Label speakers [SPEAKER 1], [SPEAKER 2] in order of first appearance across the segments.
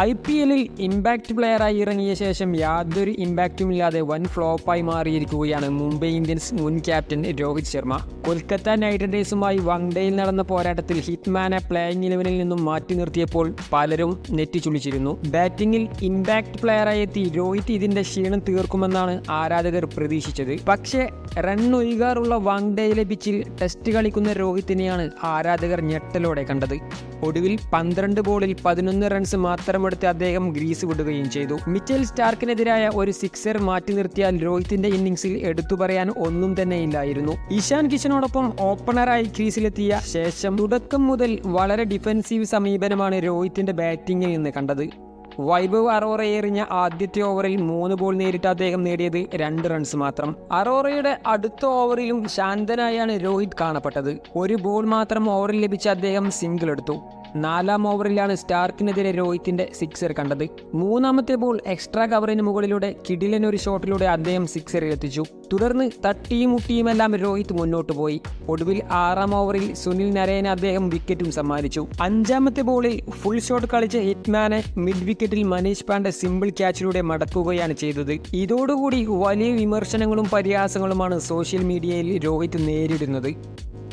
[SPEAKER 1] I P എല്ലിൽ impact പ്ലെയറായി ഇറങ്ങിയ ശേഷം യാതൊരു ഇമ്പാക്റ്റും ഇല്ലാതെ വൻ ഫ്ലോപ്പായി മാറിയിരിക്കുകയാണ് മുംബൈ ഇന്ത്യൻസ് മുൻ ക്യാപ്റ്റൻ രോഹിത് ശർമ്മ. കൊൽക്കത്ത നൈറ്റ് റൈഡേഴ്സുമായി വൺഡേയിൽ നടന്ന പോരാട്ടത്തിൽ ഹിറ്റ്മാനെ പ്ലേയിങ് ഇലവനിൽ നിന്നും മാറ്റി നിർത്തിയപ്പോൾ പലരും നെറ്റിച്ചുളിച്ചിരുന്നു ബാറ്റിംഗിൽ ഇമ്പാക്റ്റ് പ്ലെയറായി എത്തി രോഹിത് ഇതിന്റെ ക്ഷീണം തീർക്കുമെന്നാണ് ആരാധകർ പ്രതീക്ഷിച്ചത്. പക്ഷേ റൺ ഒഴുകാറുള്ള വൺഡേയിലെ പിച്ചിൽ ടെസ്റ്റ് കളിക്കുന്ന രോഹിത്തിനെയാണ് ആരാധകർ ഞെട്ടലോടെ കണ്ടത്. ഒടുവിൽ പന്ത്രണ്ട് ബോളിൽ പതിനൊന്ന് റൺസ് മാത്രമെടുത്ത് അദ്ദേഹം ഗ്രീസ് വിടുകയും ചെയ്തു. മിച്ചൽ സ്റ്റാർക്കിനെതിരായ ഒരു സിക്സർ മാറ്റി നിർത്തിയാൽ രോഹിത്തിന്റെ ഇന്നിംഗ്സിൽ എടുത്തു പറയാൻ ഒന്നും തന്നെ ഇല്ലായിരുന്നു. ഇഷാൻ കിഷനോടൊപ്പം ഓപ്പണറായി ക്രീസിലെത്തിയ ശേഷം തുടക്കം മുതൽ വളരെ ഡിഫൻസീവ് സമീപനമാണ് രോഹിത്തിന്റെ ബാറ്റിംഗിൽ നിന്ന് കണ്ടത്. വൈഭവ് അറോറ എറിഞ്ഞ ആദ്യത്തെ ഓവറിൽ മൂന്ന് ബോൾ നേരിട്ട് അദ്ദേഹം നേടിയത് രണ്ട് റൺസ് മാത്രം. അറോറയുടെ അടുത്ത ഓവറിലും ശാന്തനായാണ് രോഹിത് കാണപ്പെട്ടത്. ഒരു ബോൾ മാത്രം ഓവറിൽ ലഭിച്ച അദ്ദേഹം സിംഗിൾ എടുത്തു. നാലാം ഓവറിലാണ് സ്റ്റാർക്കിനെതിരെ രോഹിത്തിന്റെ സിക്സർ കണ്ടത്. മൂന്നാമത്തെ ബോൾ എക്സ്ട്രാ കവറിന് മുകളിലൂടെ കിടിലൻ ഒരു ഷോട്ടിലൂടെ അദ്ദേഹം സിക്സറിൽ എത്തിച്ചു. തുടർന്ന് തട്ടിയും മുട്ടിയുമെല്ലാം രോഹിത് മുന്നോട്ട് പോയി. ഒടുവിൽ ആറാം ഓവറിൽ സുനിൽ നരേന അദ്ദേഹം വിക്കറ്റും സമ്മാനിച്ചു. അഞ്ചാമത്തെ ബോളിൽ ഫുൾ ഷോട്ട് കളിച്ച ഹിറ്റ്മാനെ മിഡ് വിക്കറ്റിൽ മനീഷ് പാണ്ഡെ സിമ്പിൾ ക്യാച്ചിലൂടെ മടക്കുകയാണ് ചെയ്തത്. ഇതോടുകൂടി വലിയ വിമർശനങ്ങളും പരിഹാസങ്ങളുമാണ് സോഷ്യൽ മീഡിയയിൽ രോഹിത് നേരിടുന്നത്.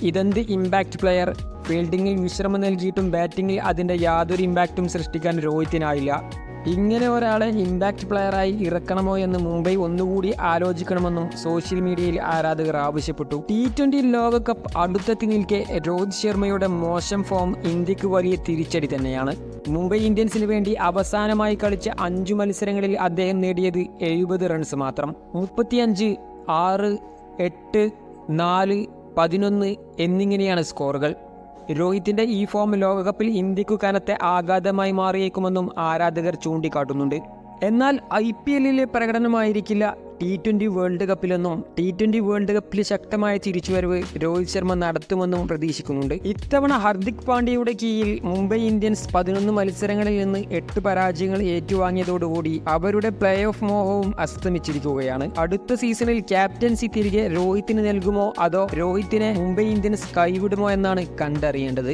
[SPEAKER 1] ഇതെന്ത് ഇമ്പാക്റ്റ് പ്ലെയർ? ഫീൽഡിങ്ങിൽ വിശ്രമം നൽകിയിട്ടും ബാറ്റിങ്ങിൽ അതിന്റെ യാതൊരു ഇമ്പാക്റ്റും സൃഷ്ടിക്കാൻ രോഹിത്തിനായില്ല. ഇങ്ങനെ ഒരാളെ ഇമ്പാക്റ്റ് പ്ലെയറായി ഇറക്കണമോ എന്ന് മുംബൈ ഒന്നുകൂടി ആലോചിക്കണമെന്നും സോഷ്യൽ മീഡിയയിൽ ആരാധകർ ആവശ്യപ്പെട്ടു. ടി ട്വന്റി ലോകകപ്പ് അടുത്തെത്തി നിൽക്കെ രോഹിത് ശർമ്മയുടെ മോശം ഫോം ഇന്ത്യയ്ക്ക് വലിയ തിരിച്ചടി തന്നെയാണ്. മുംബൈ ഇന്ത്യൻസിന് വേണ്ടി അവസാനമായി കളിച്ച അഞ്ചു മത്സരങ്ങളിൽ അദ്ദേഹം നേടിയത് എഴുപത് റൺസ് മാത്രം. മുപ്പത്തിയഞ്ച് ആറ് എട്ട് നാല് പതിനൊന്ന് എന്നിങ്ങനെയാണ് സ്കോറുകൾ രോഹിത്തിന്റെ ഈ ഫോം ലോകകപ്പിൽ ഇന്ത്യക്കു കനത്തെ ആഘാതമായി മാറിയേക്കുമെന്നും ആരാധകർ ചൂണ്ടിക്കാട്ടുന്നുണ്ട്. എന്നാൽ ഐ പി എല്ലിലെ പ്രകടനമായിരിക്കില്ല ടി ട്വന്റി വേൾഡ് കപ്പിലെന്നും ടി ട്വന്റി വേൾഡ് കപ്പിൽ ശക്തമായ തിരിച്ചുവരവ് രോഹിത് ശർമ്മ നടത്തുമെന്നും പ്രതീക്ഷിക്കുന്നുണ്ട്. ഇത്തവണ ഹാർദിക് പാണ്ഡ്യയുടെ കീഴിൽ മുംബൈ ഇന്ത്യൻസ് പതിനൊന്ന് മത്സരങ്ങളിൽ നിന്ന് എട്ട് പരാജയങ്ങൾ ഏറ്റുവാങ്ങിയതോടുകൂടി അവരുടെ പ്ലേ ഓഫ് മോഹവും അസ്തമിച്ചിരിക്കുകയാണ്. അടുത്ത സീസണിൽ ക്യാപ്റ്റൻസി തിരികെ രോഹിത്തിന് നൽകുമോ അതോ രോഹിത്തിനെ മുംബൈ ഇന്ത്യൻസ് കൈവിടുമോ എന്നാണ് കണ്ടറിയേണ്ടത്.